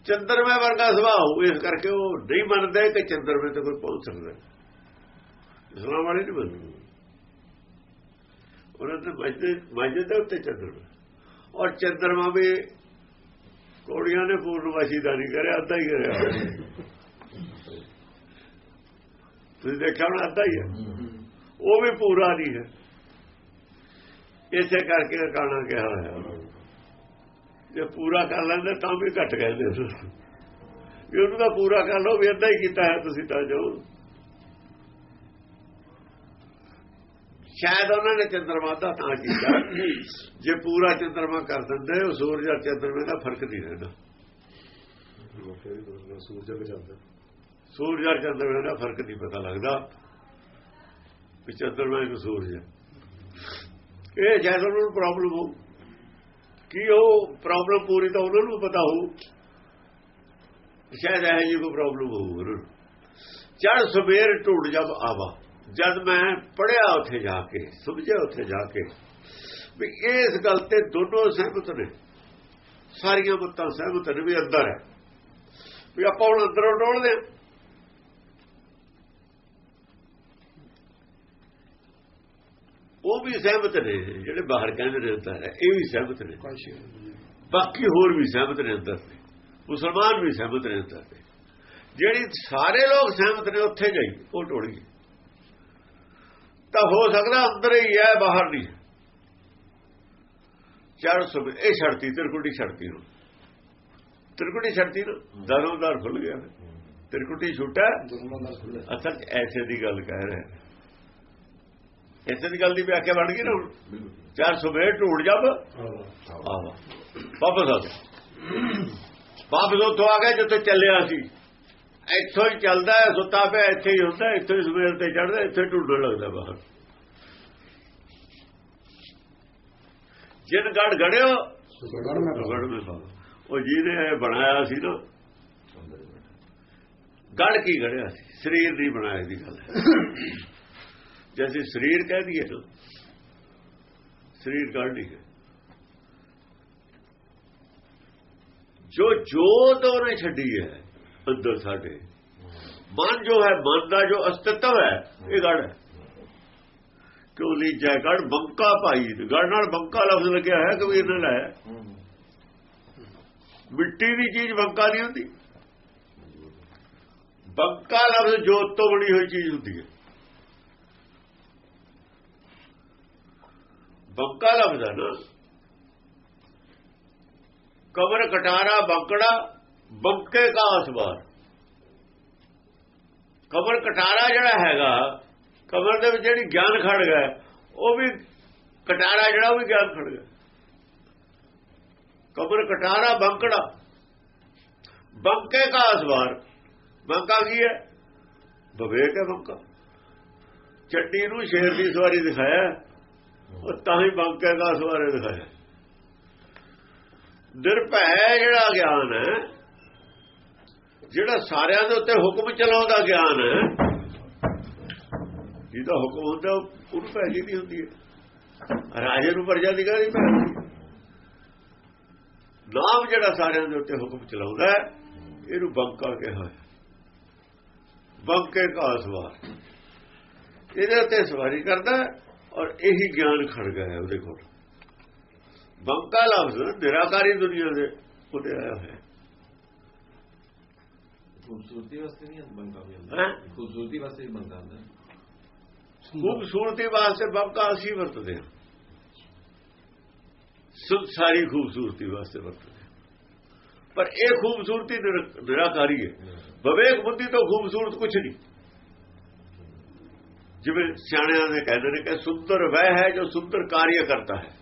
ਚੰਦਰਮੇ ਵਰਗਾ ਸੁਭਾਅ ਹੋਊ, ਇਸ ਕਰਕੇ ਉਹ ਨਹੀਂ ਮੰਨਦੇ ਕਿ ਚੰਦਰਮੇ ਤੇ ਕੋਈ ਪਹੁੰਚ ਸਕਦਾ ਇਸਲਾਮ ਵਾਲੇ ਨਹੀਂ ਮੰਨਦੇ। ਉਹਨਾਂ ਦੇ ਮਸਜਿਦ ਮਸਜਿਦ ਦੇ ਉੱਤੇ ਚੰਦਰਮਾ ਔਰ ਚੰਦਰਮਾ ਵੀ ਕੋੜੀਆਂ ਨੇ ਪੂਰਨਵਾਸੀ ਦਾ ਨਹੀਂ ਕਰਿਆ, ਅੱਧਾ ਹੀ ਕਰਿਆ। ਤੁਸੀਂ ਦੇਖਿਆ ਹੁਣ, ਅੱਧਾ ਹੀ ਹੈ। ਉਹ ਵੀ ਪੂਰਾ ਨਹੀਂ ਹੈ। ਇਸੇ ਕਰਕੇ ਕਾਣਾ ਕਿਹਾ ਹੋਇਆ। ਜੇ ਪੂਰਾ ਕਰ ਲੈਂਦੇ ਤਾਂ ਵੀ ਘਟ ਕਹਿੰਦੇ। ਵੀ ਉਹਨੂੰ ਤਾਂ ਪੂਰਾ ਕਰ ਲਓ, ਵੀ ਅੱਧਾ ਹੀ ਕੀਤਾ ਹੈ, ਤੁਸੀਂ ਤਾਂ ਜੋ ਸ਼ਾਇਦ ਉਹਨਾਂ ਨੇ ਚੰਦਰਮਾ ਦਾ ਤਾਂ ਕੀਤਾ। ਜੇ ਪੂਰਾ ਚੰਦਰਮਾ ਕਰ ਦਿੰਦੇ ਉਹ ਸੂਰਜ ਔਰ ਚੰਦਰਮੇ ਦਾ ਫ਼ਰਕ ਨਹੀਂ ਰਹਿੰਦਾ। ਸੂਰਜ ਔਰ ਚੰਦਰਮੇ ਦਾ ਫ਼ਰਕ ਨਹੀਂ ਪਤਾ ਲੱਗਦਾ ਵੀ ਚੰਦਰਮਾ ਇੱਕ ਸੂਰਜ ਹੈ। ਇਹ ਜੈਸਾ ਨੂੰ ਪ੍ਰੋਬਲਮ ਹੋ ਕੀ ਉਹ ਪ੍ਰੋਬਲਮ ਪੂਰੀ ਤਾਂ ਉਹਨਾਂ ਨੂੰ ਪਤਾ ਹੋਊ। ਸ਼ਾਇਦ ਇਹ ਜੀ ਕੋਈ ਪ੍ਰੋਬਲਮ ਹੋਊ ਚੜ ਸਵੇਰ ਟੁੱਟ ਜਬ ਆਵਾ। ਜਦ ਮੈਂ ਪੜਿਆ ਉੱਥੇ ਜਾ ਕੇ ਸਮਝਿਆ ਉੱਥੇ ਜਾ ਕੇ ਵੀ ਇਸ ਗੱਲ ਤੇ ਦੋਨੋਂ ਸਹਿਮਤ ਨੇ। ਸਾਰੀਆਂ ਮਤਾਂ ਸਹਿਮਤ ਨੇ ਵੀ ਅੰਦਰ ਹੈ। ਵੀ ਆਪਾਂ ਹੁਣ ਅੰਦਰੋਂ ਟੋੜਦੇ ਹਾਂ। ਉਹ ਵੀ ਸਹਿਮਤ ਨੇ ਜਿਹੜੇ ਬਾਹਰ ਕਹਿੰਦੇ ਨੇ ਅੰਦਰ ਹੈ ਇਹ ਵੀ ਸਹਿਮਤ ਨੇ। ਬਾਕੀ ਹੋਰ ਵੀ ਸਹਿਮਤ ਨੇ ਅੰਦਰ ਤੇ ਮੁਸਲਮਾਨ ਵੀ ਸਹਿਮਤ ਨੇ ਅੰਦਰ ਤੇ ਜਿਹੜੀ ਸਾਰੇ ਲੋਕ ਸਹਿਮਤ ਨੇ ਉੱਥੇ ਜਾਈ ਉਹ ਟੁੱਟ ਗਈ। ਤਾਂ ਹੋ ਸਕਦਾ ਅੰਦਰ ਹੀ ਹੈ ਬਾਹਰ ਨਹੀਂ। ਚਾਰ ਸਭ ਇਹ ਛੜਤੀ ਤਿਰਕੁਟੀ ਛੜਤੀ ਨੂੰ ਤਿਰਕੁਟੀ ਛੜਤੀ ਨੂੰ ਦਰੋਂ ਦਰ ਖੁੱਲ ਗਿਆ। ਤਿਰਕੁਟੀ ਛੁੱਟਾ। ਅਸਲ ਐਸੇ ਦੀ ਗੱਲ ਕਹਿ ਰਹੇ। ਇਸੇ ਦੀ ਗੱਲ ਦੀ ਵਿਆਖਿਆ ਬਣ ਗਈ ਨਾ ਹੁਣ। ਚਾਰ ਸਵੇਰ ਢੂੜ ਜਬ ਆਵਾ ਵਾਪਸ ਆ ਗਿਆ ਵਾਪਸ ਉੱਥੋਂ ਆ ਗਿਆ ਜਿੱਥੇ ਚੱਲਿਆ ਸੀ। ਇੱਥੋਂ ਹੀ ਚੱਲਦਾ ਹੈ, ਸੁੱਤਾ ਪਿਆ ਇੱਥੇ ਹੀ ਹੁੰਦਾ ਇੱਥੇ ਹੀ ਸਵੇਰ ਤੇ ਚੜਦਾ ਇੱਥੇ ਢੂਡਣ ਲੱਗਦਾ ਬਾਹਰ। ਜਿਨ ਗੜ ਗੜਿਓ ਸੁਗੜ ਮੈਂ ਗੜ ਮੇ ਉਹ ਜਿਹਨੇ ਬਣਾਇਆ ਸੀ ਨਾ ਗੜ ਕੀ ਗੜਿਆ ਸੀ? ਸਰੀਰ ਦੀ ਬਣਾਇਆ ਦੀ ਗੱਲ ਹੈ। ਜੈਸੇ ਸਰੀਰ ਕਹਿ ਦਈਏ ਤਾਂ, ਸਰੀਰ ਗੜ ਨਹੀਂ ਹੈ। ਜੋ ਜੋਤ ਉਹਨੇ ਛੱਡੀ ਹੈ ਅੰਦਰ ਸਾਡੇ। ਮਨ ਜੋ ਹੈ, ਮਨ ਦਾ ਜੋ ਅਸਤਿਤਵ ਹੈ, ਇਹ ਗੜ ਹੈ। ਕਿਉਂ ਲਈ ਜੈ ਗੜ ਬੰਕਾ ਭਾਈ। ਗੜ ਨਾਲ ਬੰਕਾ ਲਫ਼ਜ਼ ਲੱਗਿਆ ਹੈ ਕਬੀਰ ਨੇ ਲਾਇਆ ਮਿੱਟੀ ਦੀ ਚੀਜ਼ ਬੰਕਾ ਨਹੀਂ ਹੁੰਦੀ। ਬੰਕਾ ਲਫ਼ਜ਼ ਜੋਤ ਤੋਂ ਬਣੀ ਹੋਈ ਚੀਜ਼ ਹੁੰਦੀ ਹੈ। ਬੰਕਾ ਲਫ਼ਜ਼ ਹੈ ਨਾ। ਕਬਰ ਕਟਾਰਾ ਬੰਕੜਾ ਬੰਕੇ ਕਾ ਅਸਵਾਰ ਕਬਰ ਕਟਾਰਾ ਜਿਹੜਾ ਹੈਗਾ, ਕਬਰ ਦੇ ਵਿੱਚ ਜਿਹੜੀ ਗਿਆਨ ਖੜ ਗਿਆ ਉਹ ਵੀ ਕਟਾਰਾ ਜਿਹੜਾ, ਉਹ ਵੀ ਗਿਆਨ ਖੜ ਗਿਆ ਕਬਰ ਕਟਾਰਾ, ਬੰਕੜਾ। ਬੰਕੇ ਕਾ ਅਸਵਾਰ ਬੰਕਾ ਕੀ ਹੈ? ਬਵੇਕ ਹੈ ਬੰਕਾ। ਚੱਟੀ ਨੂੰ ਸ਼ੇਰ ਦੀ ਸਵਾਰੀ ਦਿਖਾਇਆ, ਉਹ ਤਾਂ ਹੀ ਬੰਕੇ ਦਾ ਸਵਾਰੀ ਦਿਖਾਇਆ। ਨਿਰਭੈ ਜਿਹੜਾ ਗਿਆਨ ਹੈ ਜਿਹੜਾ ਸਾਰਿਆਂ ਦੇ ਉੱਤੇ ਹੁਕਮ ਚਲਾਉਂਦਾ ਗਿਆਨ ਹੈ, ਜਿਹਦਾ ਹੁਕਮ ਹੁੰਦਾ ਉਹਨੂੰ ਪੈ ਦੀ ਹੁੰਦੀ ਹੈ। ਰਾਜੇ ਨੂੰ ਪਰਜਾ ਦੀ ਗਾਲੀ ਪੈ ਨਾਮ ਜਿਹੜਾ ਸਾਰਿਆਂ ਦੇ ਉੱਤੇ ਹੁਕਮ ਚਲਾਉਂਦਾ ਹੈ, ਇਹਨੂੰ ਬੰਕਾ ਕਿਹਾ ਹੈ। ਬੰਕੇ ਕਾ ਸਵਾਰ। ਇਹਦੇ ਉੱਤੇ ਸਵਾਰੀ ਕਰਦਾ ਔਰ ਇਹੀ ਗਿਆਨ ਖੜ ਗਿਆ ਹੈ ਉਹਦੇ ਕੋਲ। ਬੰਕਾ ਲਫ਼ਜ਼, ਨਿਰਾਕਾਰੀ ਦੁਨੀਆ ਦੇ ਉੱਤੇ ਆਇਆ ਹੋਇਆ ਖੂਬਸੂਰਤੀ ਵਾਸਤੇ ਨਹੀਂ ਬੰਦਾ ਹੈਂ? ਹੁੰਦਾ। ਖੂਬਸੂਰਤੀ ਵਾਸਤੇ ਵੀ ਬੰਦਾ ਹੁੰਦਾ। ਖੂਬਸੂਰਤੀ ਵਾਸਤੇ ਬੰਕਾ ਅਸੀਂ ਵਰਤਦੇ ਹਾਂ ਸੁਧ ਸਾਰੀ ਖੂਬਸੂਰਤੀ ਵਾਸਤੇ ਵਰਤਦੇ ਹਾਂ। ਪਰ ਇਹ ਖੂਬਸੂਰਤੀ ਨਿਰ- ਨਿਰਾਕਾਰੀ ਹੈ। ਵਿਵੇਕ ਬੁੱਧੀ ਤੋਂ ਖੂਬਸੂਰਤ ਕੁਝ ਨਹੀਂ। ਜਿਵੇਂ ਸਿਆਣਿਆਂ ਨੇ ਕਹਿੰਦੇ ਨੇ ਕਿ ਸੁੰਦਰ ਵਹ ਹੈ ਜੋ ਸੁੰਦਰ ਕਾਰਜ ਕਰਤਾ ਹੈ।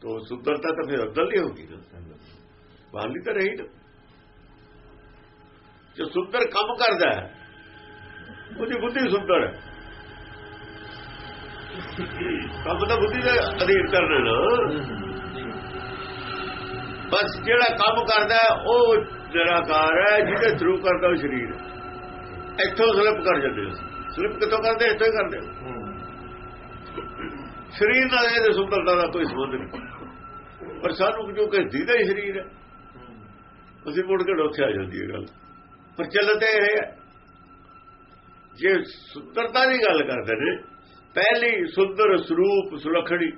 ਤੋ ਸੁੰਦਰਤਾ ਤਾਂ ਫਿਰ ਅੰਦਰ ਹੀ ਹੋਗੀ ਨਾ। ਬਾਹਰਲੀ ਤਾਂ ਰਹੀ ਨਾ। ਜੋ ਸੁੰਦਰ ਕੰਮ ਕਰਦਾ ਹੈ, ਉਹਦੀ ਬੁੱਧੀ ਸੁੰਦਰ ਹੈ। ਕੰਮ ਤਾਂ ਬੁੱਧੀ ਦੇ ਅਧੀਨ ਕਰਨਾ ਨਾ। ਬਸ ਜਿਹੜਾ ਕੰਮ ਕਰਦਾ ਉਹ ਨਿਰਾਕਾਰ ਹੈ, ਜਿਹਦੇ ਥਰੂ ਕਰਦਾ ਉਹ ਸਰੀਰ ਇੱਥੋਂ ਸਲਿਪ ਕਰ ਜਾਂਦੇ ਹੋ ਸਲਿਪ ਕਿੱਥੋਂ ਕਰਦੇ? ਇੱਥੋਂ ਹੀ ਕਰਦੇ। ਹੋ ਸਰੀਰ ਨਾਲ ਇਹਦੇ ਸੁੰਦਰਤਾ ਦਾ ਕੋਈ ਸੰਬੰਧ ਨਹੀਂ। ਪਰ ਸਾਨੂੰ ਜੋ ਕਿ ਦੀਦਾ ਹੀ ਸਰੀਰ ਹੈ? ਅਸੀਂ ਮੁੜ ਕੇ ਉੱਥੇ ਆ ਜਾਂਦੀ ਹੈ ਗੱਲ। ਪਰ ਚੱਲਦੇ ਇਹ ਹੈ। ਜੇ ਸੁੰਦਰਤਾ ਦੀ ਗੱਲ ਕਰਦੇ ਨੇ ਪਹਿਲੀ ਸੁੰਦਰ ਸਰੂਪ ਸੁਲਖੜੀ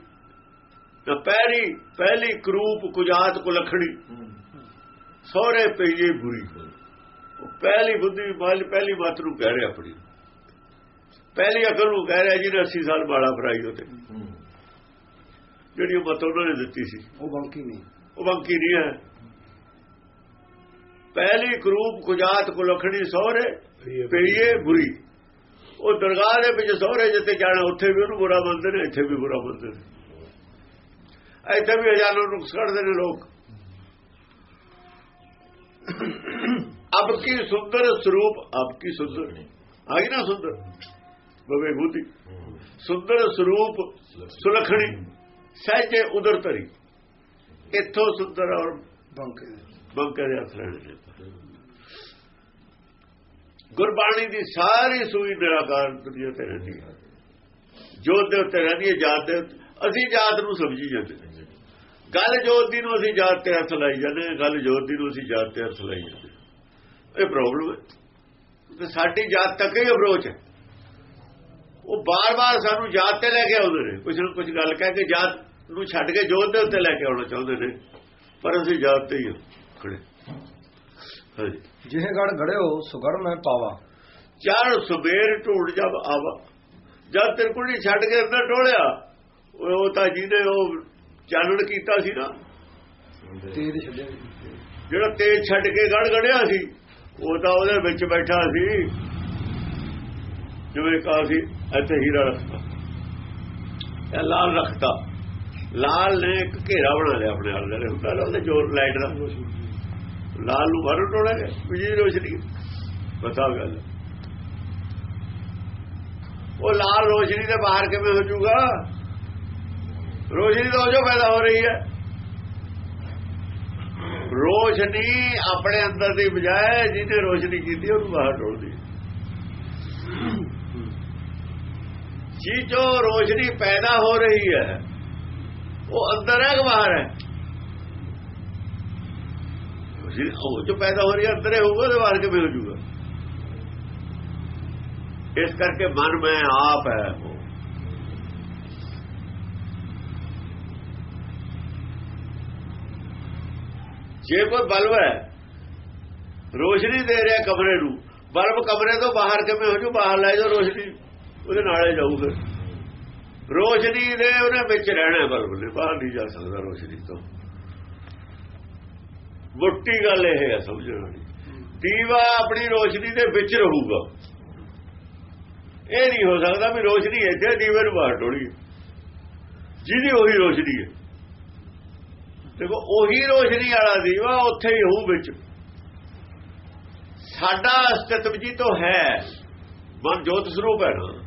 ਤਾਂ ਪਹਿਲੀ ਪਹਿਲੀ ਕਰੂਪ ਕੁਜਾਤ ਕੁਲਖੜੀ ਸਹੁਰੇ ਪਈਏ ਬੁਰੀ ਉਹ ਪਹਿਲੀ ਬੁੱਧੀ ਮਾਲ ਪਹਿਲੀ ਮਤ ਨੂੰ ਕਹਿ ਰਿਹਾ ਆਪਣੀ। ਪਹਿਲੀ ਅਕਲ ਨੂੰ ਕਹਿ ਰਿਹਾ ਜਿਹਨੇ 80 ਸਾਲ ਬਾਲਾ ਫਰਾਈ ਉਹਤੇ। ਜਿਹੜੀ ਉਹ ਮਤ ਉਹਨਾਂ ਨੇ ਦਿੱਤੀ ਸੀ। ਉਹ ਬੰਕੀ ਨਹੀਂ। ਉਹ ਬੰਕੀ ਨਹੀਂ ਹੈ। ਪਹਿਲੀ ਕਰੂਪ ਕੁਜਾਤ ਕੁਲਖੜੀ ਸਹੁਰੇ ਪਈਏ ਬੁਰੀ। ਉਹ ਦਰਗਾਹ ਦੇ ਵਿੱਚ ਸਹੁਰੇ ਜਿੱਥੇ ਜਾਣਾ ਉੱਥੇ ਵੀ ਉਹਨੂੰ ਬੁਰਾ ਮੰਨਦੇ ਨੇ ਇੱਥੇ ਵੀ ਬੁਰਾ ਮੰਨਦੇ ਨੇ। ਇੱਥੇ ਵੀ ਹਜ਼ਾਰਾਂ ਨੁਕਸ ਕੱਢਦੇ ਨੇ ਲੋਕ। ਅਬ ਕੀ ਸੁੰਦਰ ਸਰੂਪ ਅਬ ਕੀ ਸੁੰਦਰ ਆਈ ਨਾ ਸੁੰਦਰ? ਬਵੇ ਬੁੱਧੀ ਸੁੰਦਰ ਸਰੂਪ ਸੁਲਖਣੀ ਸਹਿਜੇ ਉਦਰ ਤਰੀ ਇੱਥੋਂ ਸੁੰਦਰ ਔਰ ਬੰਕੇ ਬੰਕੇ ਦੇ ਹੱਥ ਰਹਿਣੇ ਨੇ ਗੁਰਬਾਣੀ ਦੀ ਸਾਰੀ ਸੂਈ ਨਿਰਾਕਾਰ ਦੁਨੀਆ ਤੇ ਰਹਿੰਦੀ ਹੈ। ਜੋਤ ਦੇ ਉੱਤੇ ਰਹਿੰਦੀ ਹੈ ਜਾਤ ਦੇ ਅਸੀਂ ਜਾਤ ਨੂੰ ਸਮਝੀ ਜਾਂਦੇ ਹਾਂ। ਗੱਲ ਜੋਤ ਦੀ ਨੂੰ ਅਸੀਂ ਜਾਤ ਤੇ ਹੱਥ ਲਾਈ ਜਾਂਦੇ ਹਾਂ, ਗੱਲ ਜੋਤ ਦੀ ਨੂੰ ਅਸੀਂ ਜਾਤ ਤੇ ਹੱਥ ਲਾਈ ਜਾਂਦੇ ਹਾਂ। ਇਹ ਪ੍ਰੋਬਲਮ ਹੈ। ਤੇ ਸਾਡੀ ਜਾਤ ਤੱਕ ਹੀ ਅਪਰੋਚ ਹੈ। ਉਹ ਬਾਰ-ਬਾਰ ਸਾਨੂੰ ਜਾਤ ਤੇ ਲੈ ਕੇ ਆਉਂਦੇ ਨੇ। ਕੁਝ ਨਾ ਕੁਝ ਗੱਲ ਕਹਿ ਕੇ ਜਾਤ ਨੂੰ ਛੱਡ ਕੇ ਜੋਤ ਦੇ ਉੱਤੇ ਲੈ ਕੇ ਆਉਣਾ ਚਾਹੁੰਦੇ ਨੇ। ਪਰ ਅਸੀਂ ਜਾਤ ਤੇ ਹੀ ਹਾਂ। ਖੜੇ। ਜਿਹ ਗੜ ਗੜਿਓ ਸੁਗੜ ਮੈਂ ਪਾਵਾ। ਚਾਰ ਸਵੇਰ ਢੂੜ ਜਬ ਆਵਾ। ਜਦ ਤਿਰਕੁੜੀ ਛੱਡ ਕੇ ਅੰਦਰ ਟੋਲਿਆ ਉਹ ਤਾਂ ਜਿਹਨੇ ਉਹ ਚਾਨਣ ਕੀਤਾ ਸੀ ਨਾ। ਤੇਜ ਛੱਡਿਆ ਜਿਹੜਾ ਤੇਜ ਛੱਡ ਕੇ ਗੜ ਗੜਿਆ ਸੀ ਉਹ ਤਾਂ ਉਹਦੇ ਵਿੱਚ ਬੈਠਾ ਸੀ। ਜਿਵੇਂ ਕਹਾ ਸੀ ਇੱਥੇ ਹੀਰਾ ਰੱਖਤਾ। ਇਹ ਲਾਲ ਰੱਖਤਾ। ਲਾਲ ਨੇ ਇੱਕ ਘੇਰਾ ਬਣਾ ਲਿਆ ਆਪਣੇ ਆਲੇ ਹੁੰਦਾ ਉਹਦੇ ਜੋਰ ਲਾਈਟ ਦਾ। ਲਾਲ ਨੂੰ ਬਾਹਰੋਂ ਟੋੜਾਂਗੇ ਬਿਜਲੀ ਰੋਸ਼ਨੀ ਪਤਾ ਗੱਲ। ਉਹ ਲਾਲ ਰੋਸ਼ਨੀ ਦੇ ਬਾਹਰ ਕਿਵੇਂ ਹੋ ਜਾਊਗਾ? ਰੋਸ਼ਨੀ ਤਾਂ ਉਹ ਜੋ ਪੈਦਾ ਹੋ ਰਹੀ ਹੈ। ਰੋਸ਼ਨੀ ਆਪਣੇ ਅੰਦਰ ਦੀ ਬਜਾਏ ਜਿਹਨੇ ਰੋਸ਼ਨੀ ਕੀਤੀ, ਉਹਨੂੰ ਬਾਹਰ ਟੋੜਦੀ ਜੀ ਜੋ ਰੋਸ਼ਨੀ ਪੈਦਾ ਹੋ ਰਹੀ ਹੈ, ਉਹ ਅੰਦਰ ਹੈ ਕਿ ਬਾਹਰ ਹੈ? ਉਹ ਜੋ ਪੈਦਾ ਹੋ ਰਹੀ ਅੰਦਰੇ ਹੋਊਗਾ ਤੇ ਬਾਹਰ ਕਿਵੇਂ ਹੋ ਜਾਊਗਾ ਇਸ ਕਰਕੇ ਮਨ ਮੈਂ ਆਪ ਹੈ ਉਹ। ਜੇ ਕੋਈ ਬਲਬ ਹੈ, ਰੋਸ਼ਨੀ ਦੇ ਰਿਹਾ ਕਮਰੇ ਨੂੰ, ਬਲਬ ਕਮਰੇ ਤੋਂ ਬਾਹਰ ਕਿਵੇਂ ਹੋ ਜੂ, ਬਾਹਰ ਲੈ ਜਾਓ ਰੋਸ਼ਨੀ, ਉਹਦੇ ਨਾਲੇ ਜਾਊ ਫਿਰ। ਰੋਸ਼ਨੀ ਦੇ ਉਹਨੇ ਵਿੱਚ ਰਹਿਣਾ ਬਲਬ ਨੇ ਬਾਹਰ ਨਹੀਂ ਜਾ ਸਕਦਾ ਰੋਸ਼ਨੀ ਤੋਂ। ਮੁੱਟੀ ਗੱਲ ਇਹ ਹੈ ਸਮਝਣ ਵਾਲੀ ਦੀਵਾ ਆਪਣੀ ਰੋਸ਼ਨੀ ਦੇ ਵਿੱਚ ਰਹੂਗਾ। ਇਹ ਨਹੀਂ ਹੋ ਸਕਦਾ ਵੀ ਰੋਸ਼ਨੀ ਇੱਥੇ ਦੀਵੇ ਨੂੰ ਬਾਹਰ ਟੋੜੀ ਜਿਹਦੀ ਉਹੀ ਰੋਸ਼ਨੀ ਹੈ। ਦੇਖੋ, ਉਹੀ ਰੋਸ਼ਨੀ ਵਾਲਾ ਦੀਵਾ ਉੱਥੇ ਹੀ ਹੋਊ ਵਿੱਚ। ਸਾਡਾ ਅਸਤਿਤਵ ਜੀ ਤੋਂ ਹੈ। ਮਨ ਜੋਤ ਸਰੂਪ ਹੈ ਨਾ।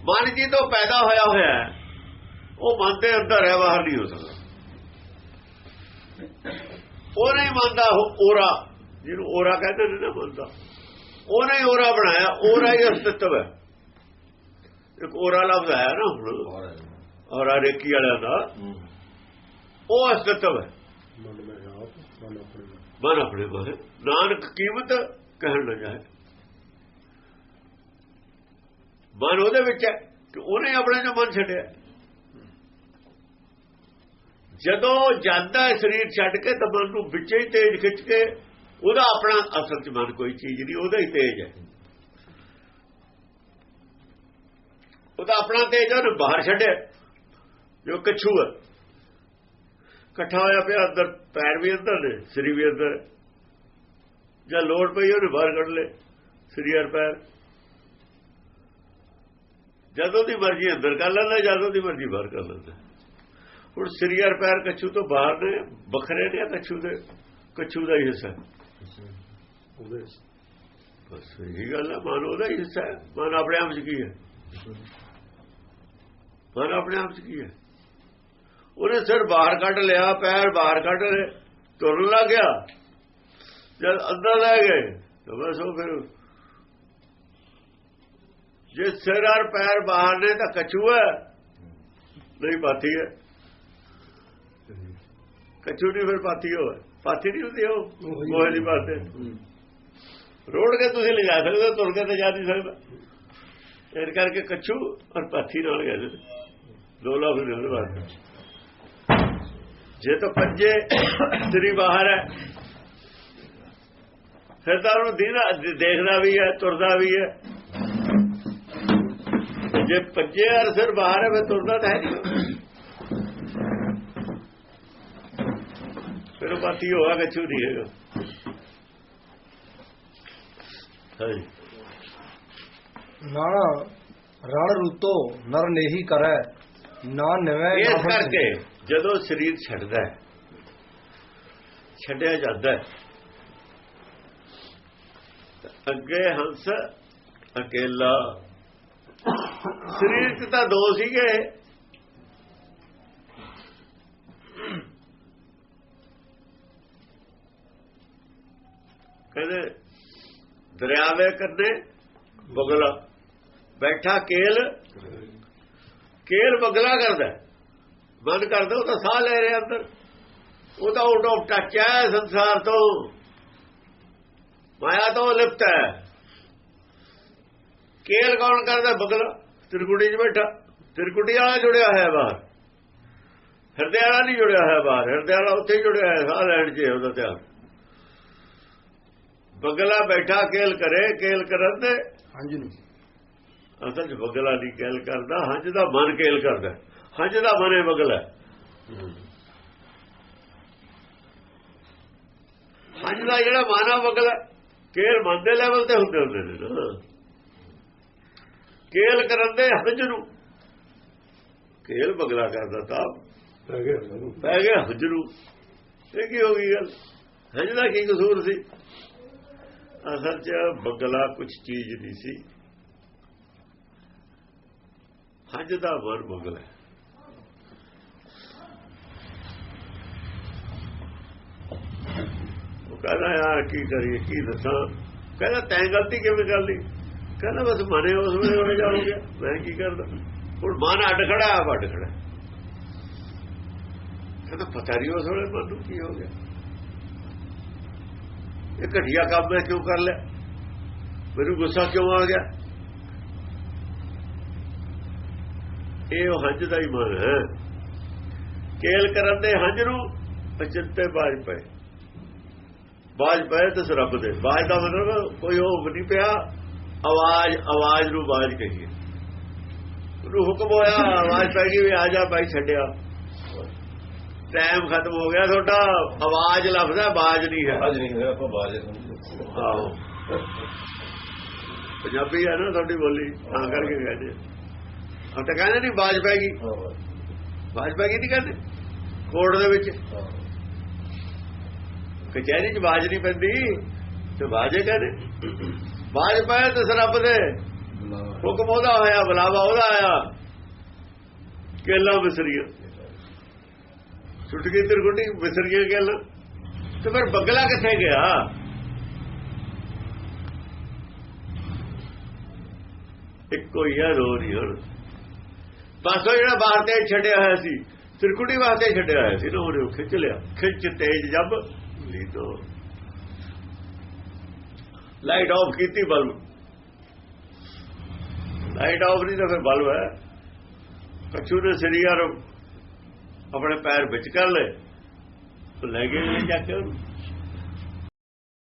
ਮਨ ਜੀ ਤੋਂ ਪੈਦਾ ਹੋਇਆ ਹੋਇਆ ਉਹ ਮਨ ਦੇ ਅੰਦਰ ਹੈ, ਬਾਹਰ ਨਹੀਂ ਹੋ ਸਕਦਾ। ਉਹ ਨਹੀਂ ਮੰਨਦਾ ਉਹ ਓਰਾ ਜਿਹਨੂੰ ਓਰਾ ਕਹਿੰਦੇ ਨੇ ਨਾ ਮੰਨਦਾ। ਉਹਨੇ ਹੀ ਓਰਾ ਬਣਾਇਆ ਓਰਾ ਹੀ ਅਸਤਿਤਵ ਹੈ। ਇੱਕ ਓਰਾ ਲਫ਼ਜ਼ ਆਇਆ ਨਾ ਹੁਣ। ਔਰਾ ਰੇਕੀ ਵਾਲਿਆਂ ਦਾ। ਉਹ ਅਸਤਿਤਵ ਹੈ। ਮਨ ਆਪਣੇ ਮਨ ਨਾਨਕ ਕੀਮਤ ਕਹਿਣ ਲੱਗਾ ਹੈ। ਮਨ ਉਹਦੇ ਵਿੱਚ ਹੈ ਕਿ ਉਹਨੇ ਆਪਣੇ ਨੂੰ ਮਨ ਛੱਡਿਆ। ਜਦੋਂ ਜਾਂਦਾ ਹੈ ਸਰੀਰ ਛੱਡ ਕੇ, ਤਾਂ ਮਨ ਨੂੰ ਵਿੱਚੇ ਹੀ ਤੇਜ ਖਿੱਚ ਕੇ, ਉਹਦਾ ਆਪਣਾ ਅਸਲ ਚ ਮਨ ਕੋਈ ਚੀਜ਼ ਨਹੀਂ, ਉਹਦਾ ਹੀ ਤੇਜ ਹੈ। ਉਹਦਾ ਆਪਣਾ ਤੇਜ ਉਹਨੇ ਬਾਹਰ ਛੱਡਿਆ। ਜੋ ਕਛੂ ਹੈ। ਇਕੱਠਾ ਹੋਇਆ ਪਿਆ ਅੰਦਰ, ਪੈਰ ਵੀ ਅੰਦਰ ਨੇ, ਸਰੀਰ ਵੀ ਅੰਦਰ। ਜਾਂ ਲੋੜ ਪਈ, ਉਹਨੇ ਬਾਹਰ ਕੱਢ ਲੇ ਸਰੀਰ ਔਰ ਪੈਰ। ਜਦੋਂ ਦੀ ਮਰਜ਼ੀ ਅੰਦਰ ਕਰ ਲੈਂਦਾ, ਜਦੋਂ ਦੀ ਮਰਜ਼ੀ ਬਾਹਰ ਕਰ ਲੈਂਦਾ। ਹੁਣ ਸਰੀਰ ਪੈਰ ਕੱਛੂ ਤੋਂ ਬਾਹਰ ਨੇ ਵੱਖਰੇ ਨੇ ਕੱਛੂ ਦੇ ਕੱਛੂ ਦਾ ਹੀ ਹਿੱਸਾ? ਬਸ ਇਹ ਗੱਲ ਹੈ ਮਨ ਉਹਦਾ ਹੀ ਹਿੱਸਾ ਹੈ। ਮਨ ਆਪਣੇ ਆਪ ਚ ਕੀ ਹੈ? ਮਨ ਆਪਣੇ ਆਪ ਚ ਕੀ ਹੈ? ਉਹਨੇ ਸਿਰ ਬਾਹਰ ਕੱਢ ਲਿਆ ਪੈਰ ਬਾਹਰ ਕੱਢ ਲਏ ਤੁਰਨ ਲੱਗ ਗਿਆ। ਜਦ ਅੰਦਰ ਲੈ ਗਏ ਤਾਂ ਬਸ ਉਹ ਫਿਰ ਜੇ ਸਿਰ ਔਰ ਪੈਰ ਬਾਹਰ ਨੇ ਤਾਂ ਕਛੂ ਹੈ ਨਹੀਂ ਪਾਥੀ ਹੈ। ਕਛੂ ਨਹੀਂ ਫਿਰ ਪਾਥੀ ਹੋਵੇ ਪਾਥੀ ਨਹੀਂ ਹੁੰਦੀ ਉਹ। ਗੋਹੇ ਦੀ ਪਾਥੇ ਰੋੜ ਕੇ ਤੁਸੀਂ ਲਿਜਾ ਸਕਦੇ ਹੋ, ਤੁਰ ਕੇ ਤਾਂ ਜਾ ਨਹੀਂ ਸਕਦਾ। ਇਸ ਕਰਕੇ ਕੱਛੂ ਔਰ ਪਾਥੀ ਨਾਲ ਗਏ। ਦੋ ਲਫ਼ਜ਼ ਨੇ ਉਹਦੇ ਵਾਸਤੇ। ਜੇ ਤਾਂ ਪੰਜੇ ਤੇਰੀ ਬਾਹਰ ਹੈ ਫਿਰ ਤਾਂ ਉਹਨੂੰ ਦੀਨਾ ਦੇਖਦਾ ਵੀ ਹੈ ਤੁਰਦਾ ਵੀ ਹੈ। ਜੇ ਪੰਜੇ ਔਰ ਸਿਰ ਬਾਹਰ ਹੈ ਫਿਰ ਤੁਰਦਾ ਤਾਂ ਹੈ ਨਹੀਂ। ਪਾਥੀ ਹੋਗਾ ਕੱਛੂ ਨਹੀਂ ਹੈਗਾ ਹਾਂਜੀ ਨਾਣਾ ਰਣ ਰੂਤੋ ਨਰ ਨੇਹੀ ਕਰੈ ਨਾ ਨਿਵੈ ਇਸ। ਕਰਕੇ ਜਦੋਂ ਸਰੀਰ ਛੱਡਦਾ ਹੈ ਛੱਡਿਆ ਜਾਂਦਾ ਹੈ ਤਾਂ ਅੱਗੇ ਹੰਸ ਅਕੇਲਾ। ਸਰੀਰ 'ਚ ਤਾਂ ਦੋ ਸੀਗੇ। ਦਰਿਆ ਦੇ ਕੰਨੇ ਬਗਲਾ। ਬੈਠਾ ਕੇਲ ਕੇਲ ਬਗਲਾ ਕਰਦਾ ਹੈ। ਬੰਦ ਕਰਦਾ ਉਹ ਤਾਂ ਸਾਹ ਲੈ ਰਿਹਾ ਅੰਦਰ। ਉਹ ਤਾਂ ਆਊਟ ਆਫ ਟੱਚ ਹੈ ਸੰਸਾਰ ਤੋਂ। ਮਾਇਆ ਤੋਂ ਲਿਪਤ ਹੈ। ਕੇਲ ਕੌਣ ਕਰਦਾ ਬਗਲਾ। ਤਿਰਕੁਟੀ 'ਚ ਬੈਠਾ। ਤਿਰਕੁਟੀ ਵਾਲਾ ਜੁੜਿਆ ਹੋਇਆ ਬਾਹਰ। ਹਿਰਦੇ ਵਾਲਾ ਨਹੀਂ ਜੁੜਿਆ ਹੋਇਆ ਬਾਹਰ। ਹਿਰਦੇ ਵਾਲਾ ਉੱਥੇ ਜੁੜਿਆ ਹੋਇਆ, ਸਾਹ ਲੈਣ 'ਚ ਉਹਦਾ ਧਿਆਨ। ਬਗਲਾ ਬੈਠਾ ਕੇਲ ਕਰੇ ਕੇਲ ਕਰਨ ਦੇ ਹਾਂਜੀ ਨੂੰ ਅਸਲ 'ਚ ਬਗਲਾ ਨਹੀਂ ਕੇਲ ਕਰਦਾ ਹੰਝ ਦਾ ਮਨ ਕੇਲ ਕਰਦਾ। ਹੰਝ ਦਾ ਮਨ ਹੈ ਬਗਲਾ ਹੰਝ ਦਾ ਜਿਹੜਾ ਮਨ ਆ ਬਗਲਾ ਕੇਲ ਮਨ ਦੇ ਲੈਵਲ ਤੇ ਹੁੰਦੇ ਹੁੰਦੇ ਨੇ ਨਾ। ਕੇਲ ਕਰਨ ਦੇ ਹੰਝ ਨੂੰ। ਕੇਲ ਬਗਲਾ ਕਰਦਾ ਤਾਂ ਪੈ ਗਿਆ ਪੈ ਗਿਆ ਹੰਝ ਨੂੰ। ਇਹ ਕੀ ਹੋ ਗਈ ਗੱਲ? ਹੰਝ ਦਾ ਕੀ ਕਸੂਰ ਸੀ? ਅਸਲ 'ਚ ਬਗਲਾ ਕੁਝ ਚੀਜ਼ ਨਹੀਂ ਸੀ। ਹੰਝ ਦਾ ਵਰ ਬਗਲਾ। ਹੈ। ਉਹ ਕਹਿੰਦਾ ਯਾਰ ਕੀ ਕਰੀਏ, ਕੀ ਦੱਸਾਂ? ਕਹਿੰਦਾ, ਤੈਂ ਗਲਤੀ ਕਿਵੇਂ ਕਰ ਲਈ? ਕਹਿੰਦਾ, ਬਸ ਮਨੇ ਉਸ ਵੇਲੇ ਹੋ ਜਾ ਗਿਆ। ਮੈਂ ਕੀ ਕਰਦਾ? ਹੁਣ ਮਨ ਅੱਡ ਖੜਾ ਆ ਅੱਡ ਖੜਾ। ਕਹਿੰਦਾ, ਪਤਾ ਨਹੀਂ ਉਸ ਵੇਲੇ ਮਨ ਨੂੰ ਕੀ ਹੋ ਗਿਆ। ਇਹ ਘਟੀਆ ਕੰਮ ਮੈਂ ਕਿਉਂ ਕਰ ਲਿਆ? ਮੈਨੂੰ ਗੁੱਸਾ ਕਿਉਂ ਆ ਗਿਆ? ਇਹ ਉਹ ਹੰਝ ਦਾ ਹੀ ਮਨ ਹੈ। ਕੇਲ ਕਰਨ ਦੇ ਹੰਝ ਨੂੰ ਅਚਿੰਤੇ ਬਾਜ ਪਏ। ਬਾਜ ਪਏ ਤੇ ਰੱਬ ਦੇ। ਬਾਜ ਦਾ ਮਤਲਬ ਕੋਈ ਉਹ ਨਹੀਂ ਪਿਆ। ਆਵਾਜ਼ ਆਵਾਜ਼ ਨੂੰ ਬਾਜ ਕਹੀਏ। ਉਹਨੂੰ ਹੁਕਮ ਹੋਇਆ, ਆਵਾਜ਼ ਪੈ ਗਈ ਵੀ ਆ ਜਾ ਭਾਈ ਛੱਡਿਆ। ਟਾਈਮ ਖਤਮ ਹੋ ਗਿਆ ਤੁਹਾਡਾ ਆਵਾਜ਼ ਲਫ਼ਜ਼ ਹੈ। ਬਾਜ ਨਹੀਂ ਹੈ ਅੱਜ ਨਹੀਂ ਹੋਇਆ ਆਪਾਂ ਬਾਜੇ ਆਹੋ। ਪੰਜਾਬੀ ਹੈ ਨਾ ਤੁਹਾਡੀ ਬੋਲੀ ਤਾਂ ਕਰਕੇ ਕਹਿੰਦੇ ਆ ਤਾਂ ਕਹਿੰਦੇ ਨਹੀਂ ਬਾਜ ਪੈ ਗਈ। ਹਾਂ ਬਾਜ ਪੈ ਗਈ ਨਹੀਂ ਕਹਿੰਦੇ? ਕੋਰਟ ਦੇ ਵਿੱਚ। ਹਾਂ। ਕਚਹਿਰੀ 'ਚ ਬਾਜ ਨਹੀਂ ਪੈਂਦੀ ਤੇ ਬਾਜੇ ਕਹਿੰਦੇ। ਬਾਜ ਪਏ ਤੇ ਰੱਬ ਦੇ। ਹੁਕਮ ਉਹਦਾ ਹੋਇਆ ਬੁਲਾਵਾ ਉਹਦਾ ਆਇਆ। ਕੇਲਾ ਮਿਸਰੀਆਂ ਛੁੱਟ ਗਈ ਤਿਰਗੁੰਡੀ ਮਿਸਰੀਆਂ ਕੇਲਾ ਤੇ ਫਿਰ ਬਗਲਾ ਕਿੱਥੇ ਗਿਆ? ਇੱਕੋ ਹੀ ਹੈ ਰੋ ਨਹੀਂ ਹੁਣ। ਬਸ ਜਿਹੜਾ ਬਾਹਰ ਤੇ ਛੱਡਿਆ ਹੋਇਆ ਸੀ ਤਿਰਕੁੰਡੀ ਵਾਸਤੇ ਛੱਡਿਆ ਹੋਇਆ ਸੀ ਨਾ ਉਹਨੇ ਉਹ ਖਿੱਚ ਲਿਆ। ਖਿੱਚ ਤੇਜ ਜਬ ਲੀ ਤੋ ਲਾਈਟ ਆਫ ਕੀਤੀ ਬਲਬ। ਲਾਈਟ ਆਫ ਨਹੀਂ ਤਾਂ ਫਿਰ ਬਲਬ ਹੈ। ਕਛੂ ਨੇ ਸਰੀਰ ਆਪਣੇ ਪੈਰ ਵਿੱਚ ਕਰ ਲਏ ਲੈ। ਗਏ ਲੈ ਜਾ ਕੇ